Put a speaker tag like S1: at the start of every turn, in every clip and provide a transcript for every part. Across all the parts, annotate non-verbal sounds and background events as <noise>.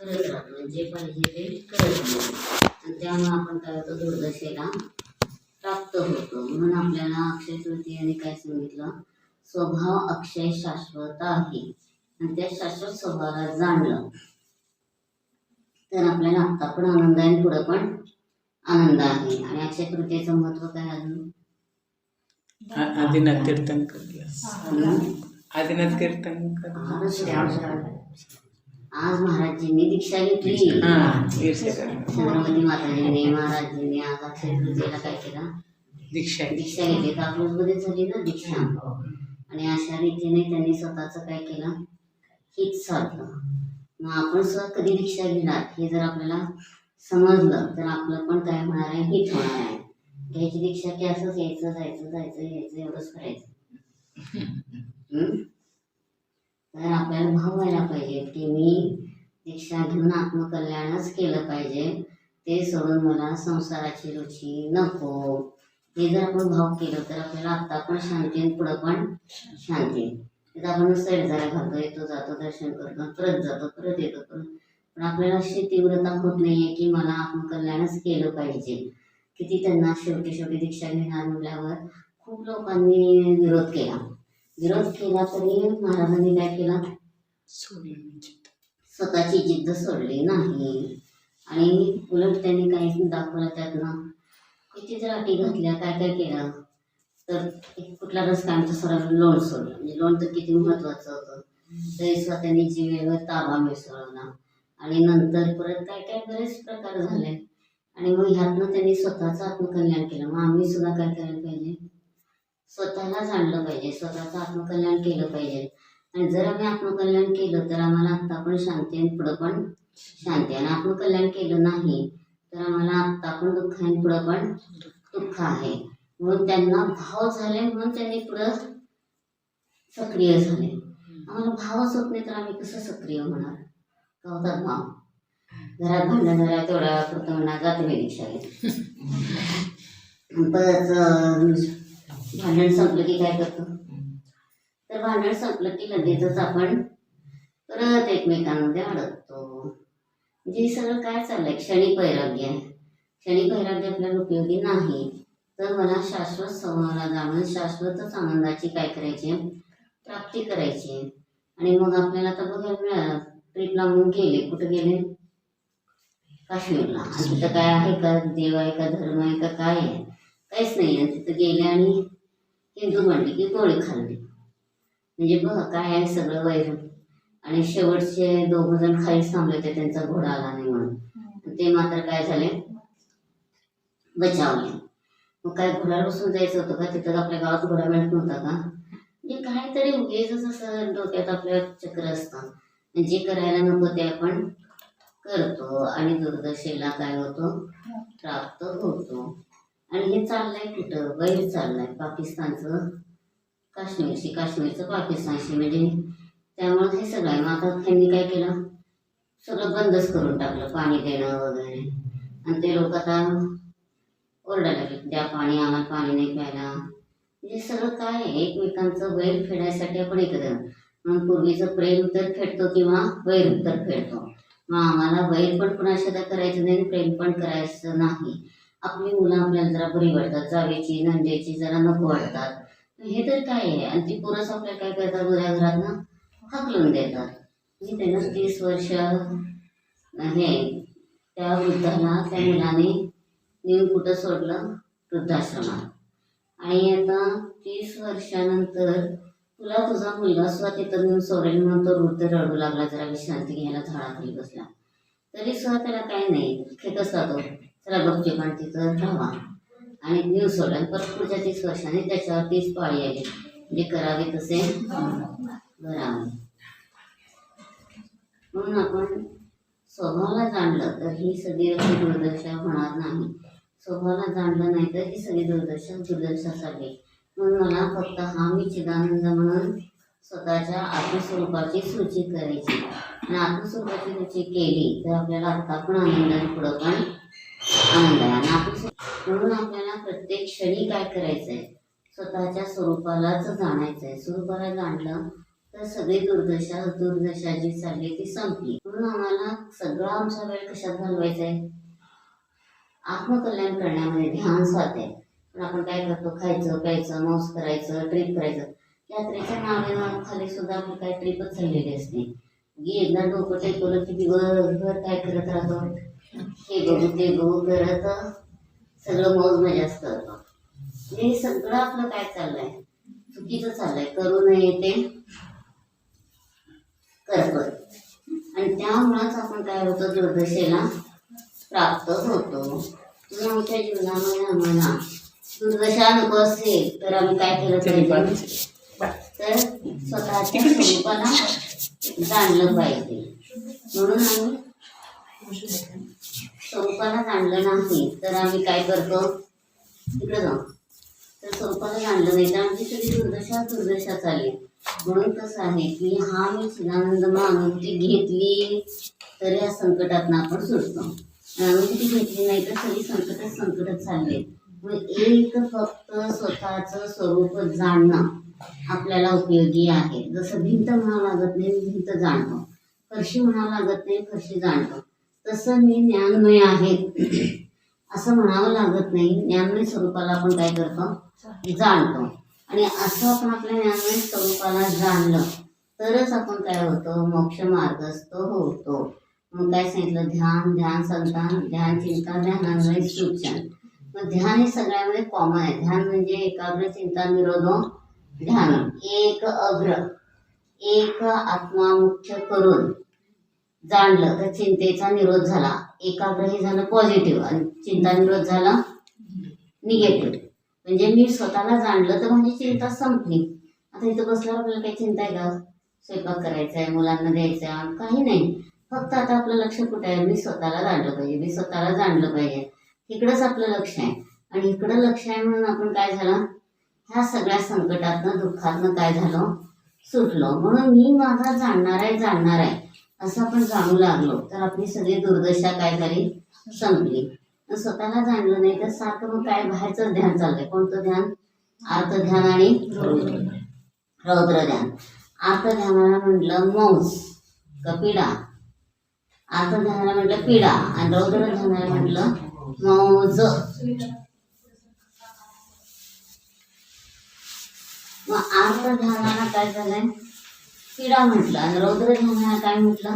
S1: करत राहतो जे पाहिजे ते करत आणि त्यामुळे आपण काय होतो दुर्दशेला प्राप्त होतो. म्हणून आपल्याला अक्षय तृतीयाने काय सांगितलं? स्वभाव अक्षय शाश्वत आहे. आणि त्या शाश्वत स्वभावाला जाणलं. तर आपल्याला आत्ता पण आनंद आहे पुढं पण आनंद आहे. आणि अक्षय तृतीयेचं महत्त्व काय अजून
S2: आदिनाथ
S1: हं?
S2: आदिनाथ तीर्थंकर.
S1: आज महाराजजींनी दीक्षा घेतली.
S2: हा
S1: छत्रपती माताजींनी महाराजजींनी आज अक्षय तृतीयेला काय केलं?
S2: दीक्षा
S1: दीक्षा घेतली. तर अकलूजमध्ये झाली ना दीक्षा. आणि अशा रीतीने त्यांनी स्वतःचं काय केलं? हीच साधलं. मग आपण सुद्धा कधी दीक्षा घेणार हे जर आपल्याला समजलं तर आपलं पण काय होणार आहे? हीच होणार आहे. घ्यायची दीक्षा की असंच यायचं जायचं जायचं यायचं एवढंच करायचं. <laughs> हम्म? तर आपल्याला भाव व्हायला पाहिजे. की मी दीक्षा घेऊन आत्मकल्याणच केलं पाहिजे. ते सोडून मला संसाराची रुची नको. हे जर आपण भाव केलं तर आपल्याला आत्ता पण शांती आणि पुढं पण शांती. तिथं आपण नुसतं जरा घालतो येतो जातो दर्शन करतो परत जातो परत येतो परत. पण आपल्याला अशी तीव्रता होत नाहीये की मला आत्मकल्याणच केलं पाहिजे. किती त्यांना शेवटी शेवटी दीक्षा घेणार म्हटल्यावर खूप लोकांनी विरोध केला. विरोध केला तरी महाराजांनी काय केलं? स्वतःची जिद्द सोडली नाही. आणि उलट त्यांनी काही दाखवलं त्यातनं. किती जर अटी घातल्या काय काय केलं तर कुठला रस्ता आमच्या सरांना लोण सोडलं. म्हणजे लोण तर किती महत्त्वाचं होतं. तरी सुद्धा त्यांनी जीवेवर ताबा मिसळवला. आणि नंतर परत काय काय बरेच प्रकार झाले. आणि मग ह्यातनं त्यांनी स्वतःचं आत्मकल्याण केलं. मग आम्ही सुद्धा काय करायला पाहिजे? स्वतःला जाणलं पाहिजे स्वतःचं आत्मकल्याण केलं पाहिजे. आणि जर आम्ही आत्मकल्याण केलं तर आम्हाला आत्ता पण शांती आणि पुढं पण शांती. आणि आत्मकल्याण केलं नाही तर आम्हाला आत्ता पण दुःख आहे आणि पुढं पण दुःख आहे. म्हणून त्यांना भाव झाले म्हणून त्यांनी पुढं सक्रिय झाले. आम्हाला भावच होत नाही तर आम्ही कसं सक्रिय होणार? का होतात भाव घरात भांडण झाल्या तेवढ्या पुरतं म्हणणार जाते मी रिक्षा परत भांडण संपलं की काय करतो? तर भांडण संपलं की लगेचच आपण परत एकमेकांमध्ये अडकतो. म्हणजे हे सगळं काय चाललंय? क्षणिक वैराग्य आहे. क्षणिक वैराग्य आपल्याला उपयोगी नाही. तर मला शाश्वत संवादाला जाणून शाश्वतच आनंदाची काय करायची? आहे? प्राप्ती करायची. आहे. आणि मग आपल्याला आता बघायला मिळालं ट्रिपला म्हणून गेले. कुठं गेले? काश्मीरला. आणि तिथं काय आहे का? देव आहे का? धर्म आहे का? काय आहे? काहीच नाही. आहे तिथं गेले आणि हिंदू म्हणली की गोळी खाल्ली. म्हणजे बघा काय आहे सगळं वैर. आणि शेवटचे दोघ जण खालीच थांबले होते त्यांचा घोडा आला नाही म्हणून. ते मात्र काय झाले? बचावले. मग काय घोड्यावर बसून जायचं होतं का? तिथं आपल्या गावात घोडा मिळत नव्हता का? म्हणजे काहीतरी उगेच असं डोक्यात आपल्या चक्र असतं. जे करायला नको ते आपण करतो. आणि दुर्दशेला काय होतो? प्राप्त होतो. आणि हे चाललंय कुठं? वैर चाललंय पाकिस्तानचं. काश्मीरशी काश्मीरचं पाकिस्तानशी म्हणजे त्यामुळे हे सगळं आहे. मग आता त्यांनी काय केलं? सगळं बंदच करून टाकलं पाणी देणं वगैरे. आणि ते लोक आता ओरडायला लागले द्या पाणी आम्हाला पाणी नाही प्यायला. म्हणजे सगळं काय आहे? एकमेकांचं बैल फेडायसाठी आपण एकत्र म्हणून पूर्वीचं प्रेम तर फेडतो किंवा बैल तर फेडतो. मग आम्हाला बैल पण कुणाशी करायचं नाही आणि प्रेम पण करायचं नाही. आपली मुलं आपल्याला जरा बरी वाटतात जावेची नंदेची जरा नको वाटतात हे तर काय आहे? आणि ती पोरस आपल्या काय करतात उद्या घरातनं हाकलून देतात. म्हणजे त्यांना तीस वर्ष हे त्या वृद्धाला त्या मुलाने नेऊन कुठं सोडलं? वृद्धाश्रमात. आणि आता तीस वर्षानंतर तुला तुझा मुलगा सुद्धा तिथं नेऊन सोडेल म्हणून तो वृद्ध रडू लागला जरा विश्रांती घ्यायला झाडाखाली बसला. तरी सुद्धा त्याला काय नाही. खेकसला तो चला गपचे पण तिथं राहा आणि न्यू सोडलं परत पुढच्या तीस वर्षांनी त्याच्यावर तीच पाळी आली. जे करावे तसे. करावे म्हणून आपण स्वभावाला जाणलं तर ही सगळी अशी दुर्दशा होणार नाही. स्वभावाला जाणलं नाही तर ही सगळी दुर्दशा दुर्दशा चालली म्हणून मला फक्त हा मी चिदानंद म्हणून स्वतःच्या आत्मस्वरूपाची सूची करायची. आणि आत्मस्वरूपाची सूची केली तर आपल्याला आत्ता पण आनंद पुढं पण. आनंद आपण म्हणून आपल्याला प्रत्येक क्षणी काय करायचं आहे स्वतःच्या स्वरूपालाच जाणायचं आहे स्वरूपाला जाणलं तर सगळी दुर्दशा दुर्दशा जी चालली ती संपली. म्हणून आम्हाला सगळा आमचा वेळ कशात घालवायचा आहे आत्मकल्याण करण्यामध्ये ध्यान साधे आहे पण आपण काय करतो? खायचं प्यायचं मौस करायचं ट्रिप करायचं. यात्रेच्या नावे खाली सुद्धा आपली काय ट्रिपच झालेली असते. की एकदा डोकं टेकवलं की दिवसभर काय करत राहतो? हे बघू ते बघू करत सगळं मौज मजाच करतो हे सगळं आपलं काय चाललंय? चुकीचं चाललंय. करू नये ते. करतोय आणि त्यामुळंच आपण काय होतो दुर्दशेला प्राप्त होतो. तुम्ही आमच्या जीवनामध्ये आम्हाला दुर्दशा नको असेल तर आम्ही काय केलं पाहिजे? तर स्वतःच्या स्वरूपाला जाणलं पाहिजे. म्हणून आम्ही स्वरूपालाच आणलं नाही तर आम्ही काय करतो? तिकडे जाऊ. तर स्वरूपालाच आणलं नाही तर आमची सगळी दुर्दशा दुर्दशा चालली म्हणून कसं आहे की हा मी चिदानंद अनुभूती घेतली तर या संकटातनं आपण सुटतो. अनुभूती घेतली नाही तर सगळी संकटच संकटच चालले. मग एक फक्त स्वतःचं स्वरूप जाणणं आपल्याला उपयोगी आहे. जसं भिंत म्हणावं लागत नाही भिंत जाणतो. फरशी म्हणावं लागत नाही फरशी जाणतो. तसं मी ज्ञानमय आहे. असं म्हणावं लागत नाही. ज्ञानमय स्वरूपाला आपण काय करतो? जाणतो. आणि असं आपण आपल्या ज्ञानमय स्वरूपाला जाणलं तरच आपण काय होतो? मोक्ष मार्गस्थ होतो. मग काय सांगितलं? ध्यान ध्यान संतान ध्यान चिंता ध्यानान्वय सूचन. मग ध्यान हे सगळ्यामध्ये कॉमन आहे. ध्यान म्हणजे एकाग्र चिंता निरोधो ध्यान. एक अग्र. एक आत्मा मुख्य करून जाणलं तर चिंतेचा निरोध झाला. एकाग्र हे झालं पॉझिटिव्ह आणि चिंता निरोध झाला निगेटिव्ह म्हणजे मी स्वतःला जाणलं तर माझी चिंता संपली. आता इथं बसल्यावर आपल्याला काही चिंता आहे का? स्वयंपाक करायचा आहे मुलांना द्यायचा आहे काही नाही. फक्त आता आपलं लक्ष कुठे आहे? मी स्वतःला जाणलं पाहिजे. मी स्वतःला जाणलं पाहिजे. इकडंच आपलं लक्ष आहे. आणि इकडं लक्ष आहे म्हणून आपण काय झालं? ह्या सगळ्या संकटातनं दुःखातनं काय झालं? सुटलो. म्हणून मी माझा जाणणार आहे जाणणार आहे. असं आपण जाणू लागलो तर आपली सगळी दुर्दशा काय झाली संपली स्वतःला जाणलं नाही तर सारखं मग काय बाहेरचं ध्यान चाललंय? कोणतं ध्यान? अर्थ ध्यान आणि रौद्र ध्यान आर्त ध्यानाला म्हटलं मौस कपिडा अर्थ आर्त ध्यानाला म्हटलं पिडा आणि रौद्र ध्यानाला म्हटलं मौज. मग आर्त ध्यानाला काय झालंय? पिडा म्हटलं. आणि रौद्र ध्यानाला काय म्हटलं?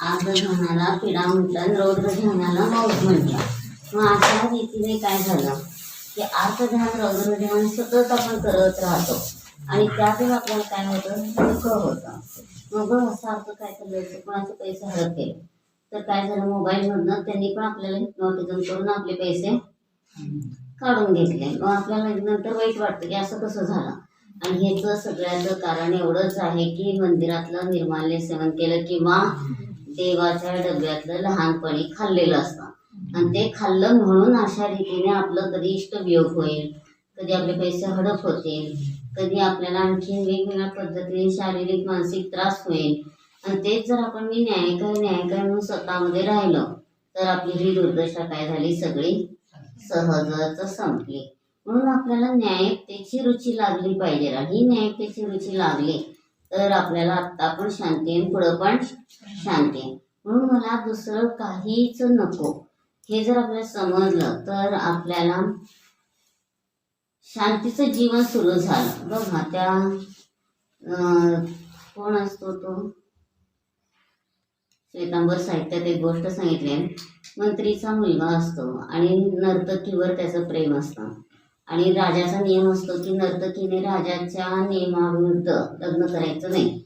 S1: आर्त ध्यानाला पिडा म्हटलं. आणि रौद्र ध्यानाला मौत म्हटलं. मग अशा रीतीने काय झालं? की आर्त ध्यान रौद्र ध्यान सतत आपण करत राहतो. आणि त्यातून आपल्याला काय होतं? दुःख होतं. मग असा अर्थ काय करायचं कोणाचे पैसे हरपले तर काय झालं? मोबाईलमधनं त्यांनी पण आपल्याला हिप्नॉटिझम करून आपले पैसे काढून घेतले. मग आपल्याला नंतर वाईट वाटतं की असं कसं झालं? आणि ह्याचं सगळ्याचं कारण एवढंच आहे की मंदिरातलं निर्माल्य सेवन केलं किंवा देवाच्या डब्यातलं लहानपणी खाल्लेलं असतं. आणि ते खाल्लं म्हणून अशा रीतीने आपलं कधी इष्टवियोग होईल कधी आपले पैसे हडप होतील कधी आपल्याला आणखी वेगवेगळ्या पद्धतीने शारीरिक मानसिक त्रास होईल. आणि तेच जर आपण मी न्याय काय म्हणून स्वतःमध्ये राहिलं तर आपली ही दुर्दशा काय झाली? सगळी सहजच संपली. म्हणून आपल्याला न्यायतेची रुची लागली पाहिजे. ही न्यायतेची रुची लागली तर आपल्याला आत्ता पण शांती पुढं पण शांती म्हणून मला दुसरं काहीच नको. हे जर आपल्याला समजलं तर आपल्याला शांतीचं जीवन सुरू झालं. बघा त्या कोण असतो तो? श्वेतांबर साहित्यात एक गोष्ट सांगितली आहे. मंत्रीचा मुलगा असतो आणि नर्तकीवर त्याचं प्रेम असतं. आणि राजाचा नियम असतो की नर्तकीने राजाच्या नियमाविरुद्ध लग्न करायचं नाही.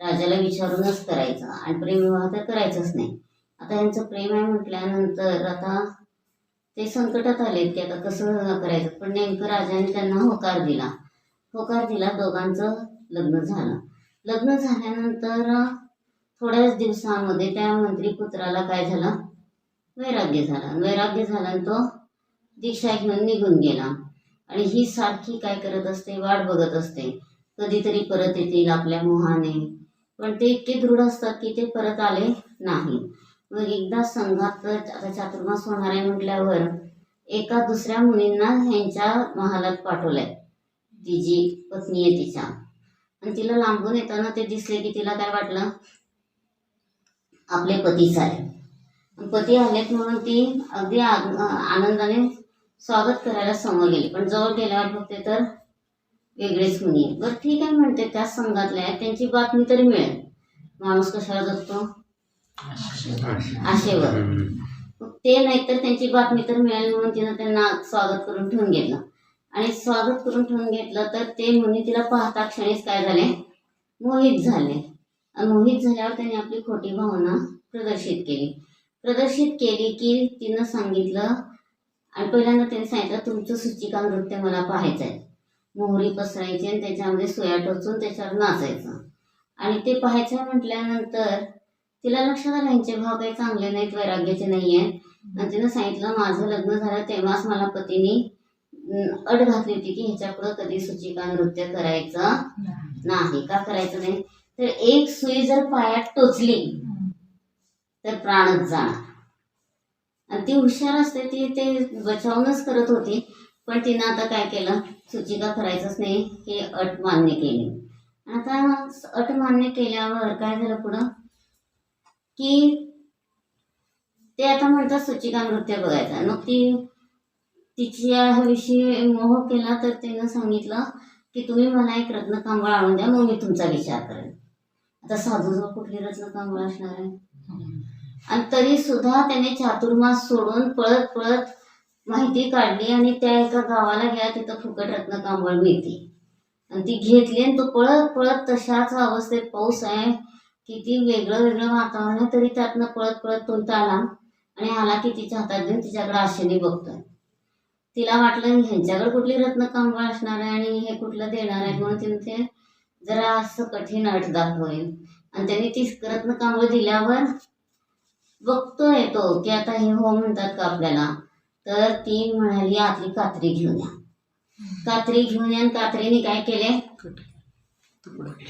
S1: राजाला विचारूनच करायचं आणि प्रेमविवाह तर करायचंच नाही. आता यांचं प्रेम आहे म्हटल्यानंतर आता ते संकटात आले की आता कसं करायचं? पण नेमकं राजाने त्यांना होकार दिला. होकार दिला दोघांचं लग्न झालं. लग्न झाल्यानंतर थोड्याच दिवसामध्ये त्या मंत्री पुत्राला काय झालं? वैराग्य झाला. वैराग्य झाला आणि तो दीक्षा घेऊन निघून गेला. आणि ही सारखी काय करत असते? वाट बघत असते. कधीतरी परत येतील आपल्या मोहाने. पण ते इतके दृढ असतात की ते परत आले नाही. मग एकदा संघात आता चातुर्मास होणार आहे म्हटल्यावर एका दुसऱ्या मुलींना ह्यांच्या महालात पाठवलंय. ती जी पत्नी आहे तिच्या. आणि तिला लांबून येताना ते दिसले की तिला काय वाटलं? आपले पतीच आहे. पती आलेत म्हणून ती अगदी आ- आनंदाने स्वागत करायला समोर गेले. पण जवळ गेल्यावर बघते तर वेगळेच मुली बरं ठीक आहे म्हणते. त्या संघातल्या आहेत. त्यांची बातमी तरी मिळेल. माणूस कशावर जगतो? आशेवर. मग ते नाहीतर त्यांची बातमी तर मिळाली म्हणून तिनं त्यांना स्वागत करून ठेवून घेतलं. आणि स्वागत करून ठेवून घेतलं तर ते मुनी तिला पाहता क्षणीच काय झाले? मोहित झाले. मोहित झाल्यावर त्यांनी आपली खोटी भावना प्रदर्शित केली. प्रदर्शित केली की तिनं सांगितलं आणि पहिल्यांदा त्यांनी सांगितलं तुमचं सूचिका नृत्य मला पाहायचं आहे मोहरी पसरायची आणि त्याच्यामध्ये सोया टोचून त्याच्यावर नाचायचं. आणि ते पाहायचं म्हटल्यानंतर तिला लक्षात आलं यांचे भाव काही चांगले नाहीत वैराग्याचे नाही आहेत आणि तिनं सांगितलं माझं लग्न झालं तेव्हाच मला पतीने अट घातली होती की ह्याच्यापुढं कधी सूचिका नृत्य करायचं नाही. का करायचं नाही? तर एक सुई जर पायात टोचली तर प्राणच जाणार. आणि ती हुशार असते ती ते बचावूनच करत होती. पण तिनं आता काय केलं? सुचिका करायचंच नाही हे अट मान्य केली. आता अट मान्य केल्यावर काय झालं पुढं? की ते आता म्हणतात सुचिका नृत्य बघायचं मग ती तिच्याविषयी मोह केला तर तिनं सांगितलं की तुम्ही मला एक रत्नकांबळ आणून द्या मग मी तुमचा विचार करेन. आता साधूजवळ कुठली रत्नकांबळ असणार आहे? आणि तरी सुद्धा त्याने चातुर्मास सोडून पळत पळत माहिती काढली आणि त्या एका गावाला गेला तिथं फुकट रत्नकांबळ मिळते. आणि ती घेतली आणि तो पळत पळत तशाच अवस्थेत पाऊस आहे. किती वेगळं वेगळं वातावरण आहे तरी त्यातनं पळत पळत तो इथं आला आणि आला की तिच्या हातात देऊन तिच्याकडे आशेने बघतोय. तिला वाटलं ह्यांच्याकडे कुठली रत्नकांबळ असणार आहे आणि हे कुठलं देणार आहे म्हणून तिने ते जरा असं कठीण अट दाखवेल. आणि त्यांनी ती रत्नकांबळ दिल्यावर बघतोय तो की आता हे हो म्हणतात का आपल्याला. तर ती म्हणाली आतली कात्री घेऊन या. कात्री घेऊन या कात्रीने काय केले?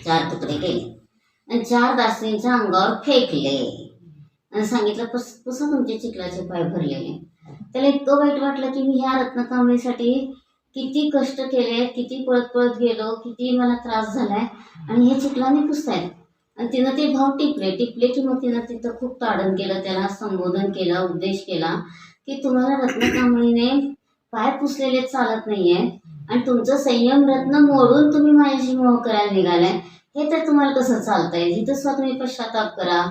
S1: चार तुकडे केले. आणि चार दासींच्या अंगावर फेकले. आणि सांगितलं कस कसं तुमचे चिखलाचे पाय भरलेले. त्याला इतकं वाईट वाटलं की मी ह्या रत्नकांबळीसाठी किती कष्ट केले किती पळत पळत गेलो किती मला त्रास झालाय. आणि हे चिखलाने पुसतायत. आणि तिनं ते भाव टिपले टिपले की मग तिनं तिथं खूप ताडण केलं त्याला संबोधन केलं उपदेश केला की तुम्हाला रत्नकांबळीने पाय पुसलेले चालत नाहीये आणि तुमचं संयम रत्न मोडून तुम्ही माझ्याशी मोह करायला निघालाय हे तर तुम्हाला कसं चालतंय? जिथं स्वतः तुम्ही पश्चाताप करा.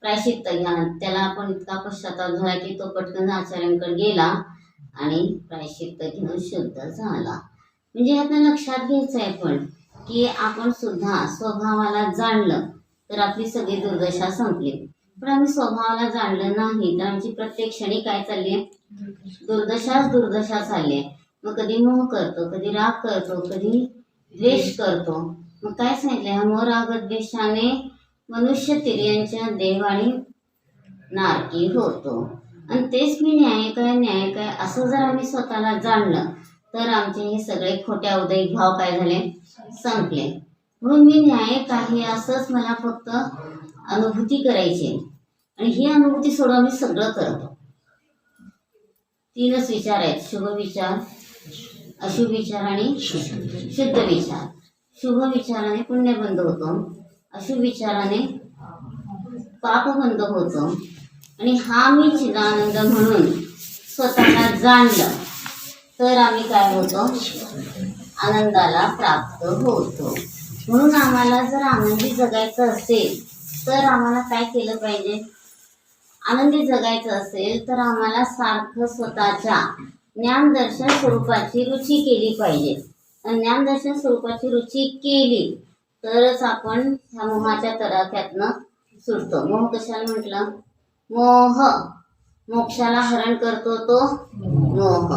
S1: प्रायश्चित्त घ्या त्याला आपण इतका पश्चाताप झाला की तो पटकन आचार्यांकडे गेला आणि प्रायश्चित्त घेऊन शुद्ध झाला. म्हणजे ह्यातनं लक्षात घ्यायचं आहे पण की आपण सुद्धा स्वभावाला जाणलं. तर आपली सगळी दुर्दशा संपली. पण आम्ही स्वभावाला जाणलं नाही तर आमची प्रत्येक क्षणी काय चालली? आहे दुर्दशाच दुर्दशा चालली. आहे मग कधी मोह करतो कधी राग करतो कधी द्वेष करतो. मग काय सांगितलं? हा मोह राग द्वेषाने मनुष्य तिर्यांच्या देवाणी नारकी होतो. आणि तेच मी न्यायिक आहे न्याय असं जर आम्ही स्वतःला जाणलं तर आमचे हे सगळे खोट्या उदयिक भाव काय झाले? संपले. म्हणून मी न्याय काही असंच मला फक्त अनुभूती करायची आहे. आणि ही अनुभूती सोडून मी सगळं करतो. तीनच विचार आहेत. शुभ विचार अशुभ विचार आणि शुद्ध विचार. शुभ विचाराने पुण्य बंद होतो. अशुभ विचाराने पाप बंद होतो. आणि हा मी चिदानंद म्हणून स्वतःला जाणलं तर आम्ही काय होतो? आनंदाला प्राप्त होतो. म्हणून आम्हाला जर आनंदी जगायचं असेल तर आम्हाला काय केलं पाहिजे? आनंदी जगायचं असेल तर आम्हाला सारखं स्वतःच्या ज्ञानदर्शन स्वरूपाची रुची केली पाहिजे. ज्ञानदर्शन स्वरूपाची रुची केली तरच आपण ह्या मोहाच्या तडाख्यातनं सुटतो. मोह कशाला म्हटलं? मोह. मोक्षाला हरण करतो तो मोह.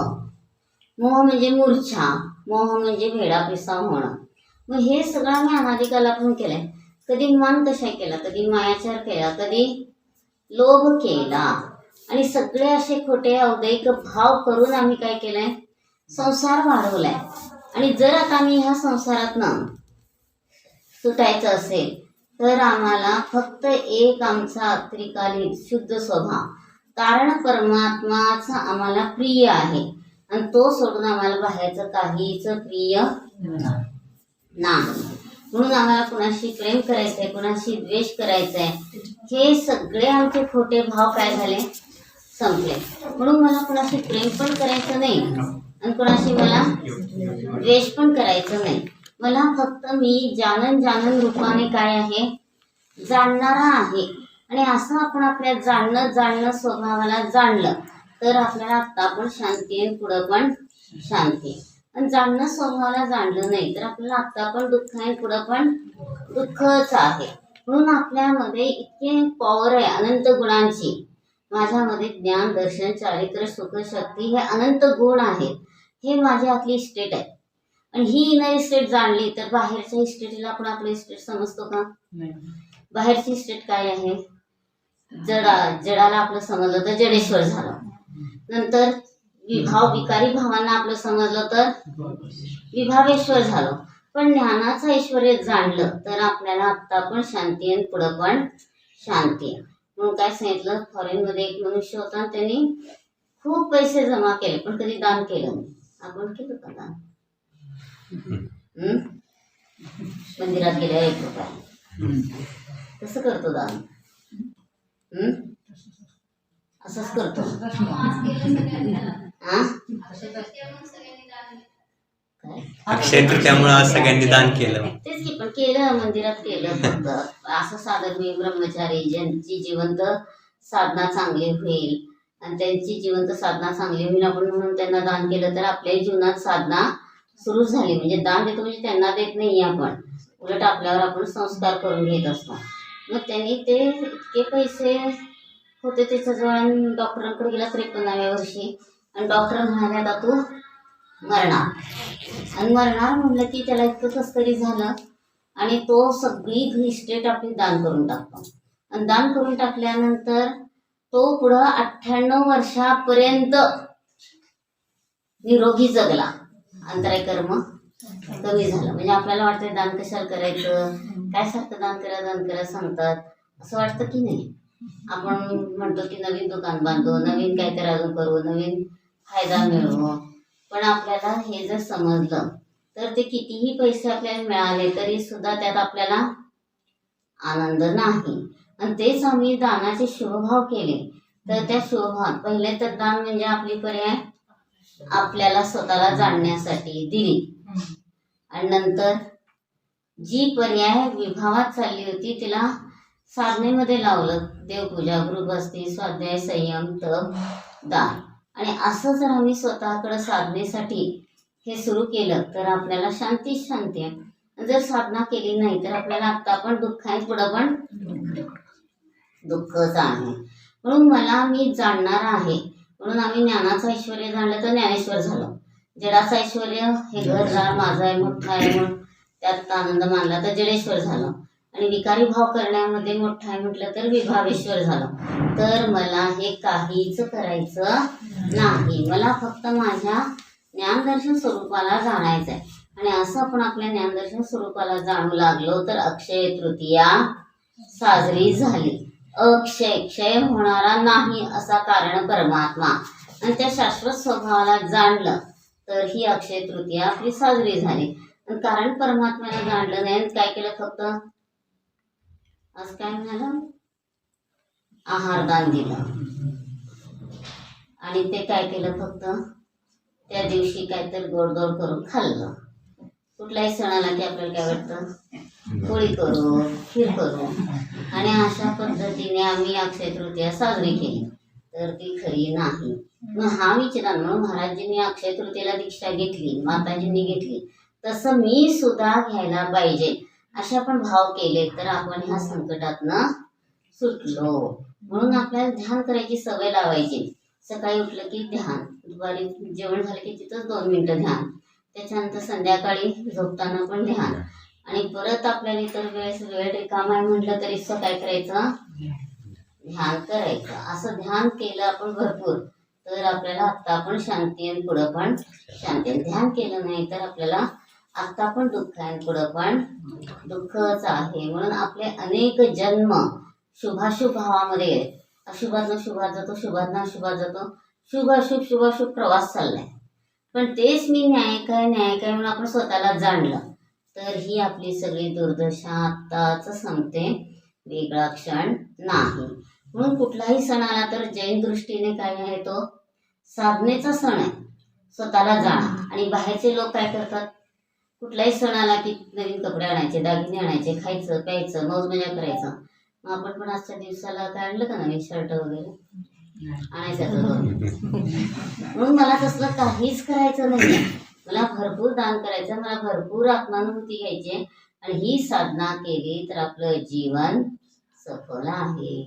S1: मोह म्हणजे मूर्छा. मोह म्हणजे भेडापिसा होणं. मग हे सगळं आम्ही अनादिकालापासून केलंय. कधी मन कशा केला? कधी मायाचार केला? कधी लोभ केला? आणि सगळे असे खोटे अवदैक भाव करून आम्ही काय केलंय? संसार वाढवलाय. आणि जर आता आम्ही ह्या संसारातनं सुटायचं असेल तर आम्हाला फक्त एक आमचा त्रिकालीन शुद्ध स्वभाव. कारण परमात्माचा आम्हाला प्रिय आहे. आणि तो सोडून आम्हाला बाहेरचं काहीच प्रिय नाम म्हणून आम्हाला कुणाशी प्रेम करायचंय कुणाशी द्वेष करायचा आहे हे सगळे आमचे खोटे भाव काय झाले? संपले. म्हणून मला कुणाशी प्रेम पण करायचं नाही आणि कुणाशी मला द्वेष पण करायचं नाही. मला फक्त मी जानन जानन रूपाने काय आहे जाणणारा आहे. आणि असं आपण आपल्या जाणणं जाणणं स्वभावाला जाणलं तर आपल्याला आत्ता पण शांती आहे पुढं पण शांती आहे. आणि जाणणं स्वभावाला जाणलं नाही तर आपल्याला आत्ता पण दुःख आहे पुढं पण दुःखच आहे. म्हणून आपल्यामध्ये इतके पॉवर आहे अनंत गुणांची. माझ्यामध्ये ज्ञान दर्शन चारित्र्य सुख शक्ती हे अनंत गुण आहेत. हे माझी आतली स्टेट आहे. आणि ही इनर स्टेट जाणली तर बाहेरच्या इस्टेटीला आपण आपली स्टेट समजतो का? बाहेरची स्टेट काय आहे? जडा जडाला आपलं समजलं तर जडेश्वर झालं. नंतर विभाव विकारी भावांना आपलं समजलं तर विभावेश्वर झालं. पण ज्ञानाचं ऐश्वर जाणलं तर आपल्याला आत्ता पण शांती आहे पुढं पण शांती आहे म्हणून काय सांगितलं? फॉरेनमध्ये एक मनुष्य होता आणि त्यांनी खूप पैसे जमा केले पण कधी दान केलं नाही. आपण केलं का दान? मंदिरात गेल्या एक रुपया. कसं करतो दान? असंच करतो. हा?
S3: अक्षय तृतीयामुळे आज सगळ्यांनी दान केलं.
S1: तेच की पण केलं मंदिरात केलं. फक्त असं साधन मी ब्रह्मचारी ज्यांची जिवंत साधना चांगली होईल आणि त्यांची जिवंत साधना चांगली होईल आपण म्हणून त्यांना दान केलं तर आपल्याही जीवनात साधना सुरू झाली. म्हणजे दान देतो म्हणजे त्यांना देत नाही आपण. उलट आपल्यावर आपण संस्कार करून घेत असतो. मग त्यांनी ते इतके पैसे होते ते सजवळ डॉक्टरांकडे गेला त्रेपन्नाव्या वर्षी. आणि डॉक्टर म्हणाल्या आता तू मरणार. आणि मरणार म्हणलं की त्याला इतकं कसं तरी झालं. आणि तो सगळी इस्टेट आपली दान करून टाकतो. आणि दान करून टाकल्यानंतर तो पुढं अठ्ठ्याण्णव वर्षापर्यंत निरोगी जगला. अंतराय कर्म कमी झालं. म्हणजे आपल्याला वाटतं दान कशाला करायचं? काय सारखं दान करा दान करा सांगतात. असं वाटतं की नाही? आपण म्हणतो की नवीन दुकान बांधू नवीन काहीतरी अजून करू नवीन फायदा मिळवू. पण आपल्याला हे जर समजलं तर ते कितीही पैसे आपल्याला मिळाले तरी सुद्धा त्यात आपल्याला आनंद नाही. आणि तेच आम्ही दानाचे शुभभाव केले. तर त्या शुभभाव पहिले तर दान म्हणजे आपली पर्याय आपल्याला स्वतःला जाणण्यासाठी दिली. आणि नंतर जी पर्याय विभावात चालली होती तिला साधनेमध्ये लावलं देवपूजा गृहस्थी स्वाध्याय संयम तप दान. आणि असं जर आम्ही स्वतःकडं साधनेसाठी हे सुरू केलं तर आपल्याला शांती आहे. जर साधना केली नाही तर आपल्याला आत्ता पण दुःख आहे पुढं पण दुःखच आहे. म्हणून मला मी जाणणार आहे म्हणून आम्ही ज्ञानाचं ऐश्वर जाणलं तर ज्ञानेश्वर झालं. जडाचं ऐश्वर हे घरदार माझं आहे मोठं आहे म्हणून त्यात आनंद मानला तर जडेश्वर झालं. आणि विकारी भाव करण्यामध्ये मोठा आहे म्हटलं तर विभावेश्वर झालं. तर मला हे काहीच करायचं नाही. मला फक्त माझ्या ज्ञानदर्शन स्वरूपाला जाणायचं आहे आणि असं आपण आपल्या ज्ञानदर्शन स्वरूपाला जाणू लागलो तर अक्षय तृतीया साजरी झाली. अक्षय क्षय होणारा नाही असा कारण परमात्मा. आणि त्या शाश्वत स्वभावाला जाणलं तर ही अक्षय तृतीया आपली साजरी झाली. कारण परमात्म्याला जाणलं नाही काय केलं फक्त? आज काय म्हणालं आहारदान दिलं. आणि ते काय केलं फक्त? त्या दिवशी काहीतरी गोडधोड करून खाल्लं. कुठल्याही सणाला की आपल्याला काय वाटतं? पोळी करू खीर करू. आणि अशा पद्धतीने आम्ही अक्षय तृतीया साजरी केली. तर ती खरी नाही. मग हा विचार म्हणून महाराजांनी अक्षय तृतीयेला दीक्षा घेतली माताजींनी घेतली. तसं मी सुद्धा घ्यायला पाहिजे. असे आपण भाव केले तर आपण ह्या संकटातनं सुटलो. म्हणून आपल्याला ध्यान करायची सवय लावायची. सकाळी उठलं की ध्यान दुपारी जेवण झालं की तिथं दोन मिनटं ध्यान. त्याच्यानंतर संध्याकाळी झोपताना पण ध्यान. आणि परत आपल्याला इतर वेळेस वेळ रिकाम आहे म्हटलं तरी सुद्धा काय करायचं ध्यान करायचं. असं ध्यान केलं आपण भरपूर तर आपल्याला आत्ता पण शांती आणि पुढं पण शांती. आहे. ध्यान केलं नाही तर आपल्याला आत्ता पण दुःख आहे पुढं पण दुःखच आहे. म्हणून आपले अनेक जन्म शुभाशुभ भावामध्ये अशुभातनं शुभात जातो शुभातनं अशुभात जातो. शुभ अशुभ शुभ अशुभ प्रवास चाललाय. पण तेच मी न्यायक आहे न्यायक आहे म्हणून आपण स्वतःला जाणलं. तर ही आपली सगळी दुर्दशा आत्ताच सांगते. वेगळा क्षण नाही. म्हणून कुठलाही सण आला तर जैन दृष्टीने काय आहे तो? साधनेचा सण आहे. स्वतःला जाणं. आणि बाहेरचे लोक काय करतात? कुठलाही सण आला की नवीन कपडे आणायचे दागिने आणायचे खायचं प्यायचं मौज मजा करायचं. मग आपण पण आजच्या दिवसाला काय आणलं का नवीन शर्ट वगैरे? आणायचं म्हणून मला तसलं काहीच करायचं नाही मला भरपूर दान करायचं मला भरपूर आत्मानुभूती घ्यायची आहे. आणि ही साधना केली तर आपलं जीवन सफल आहे.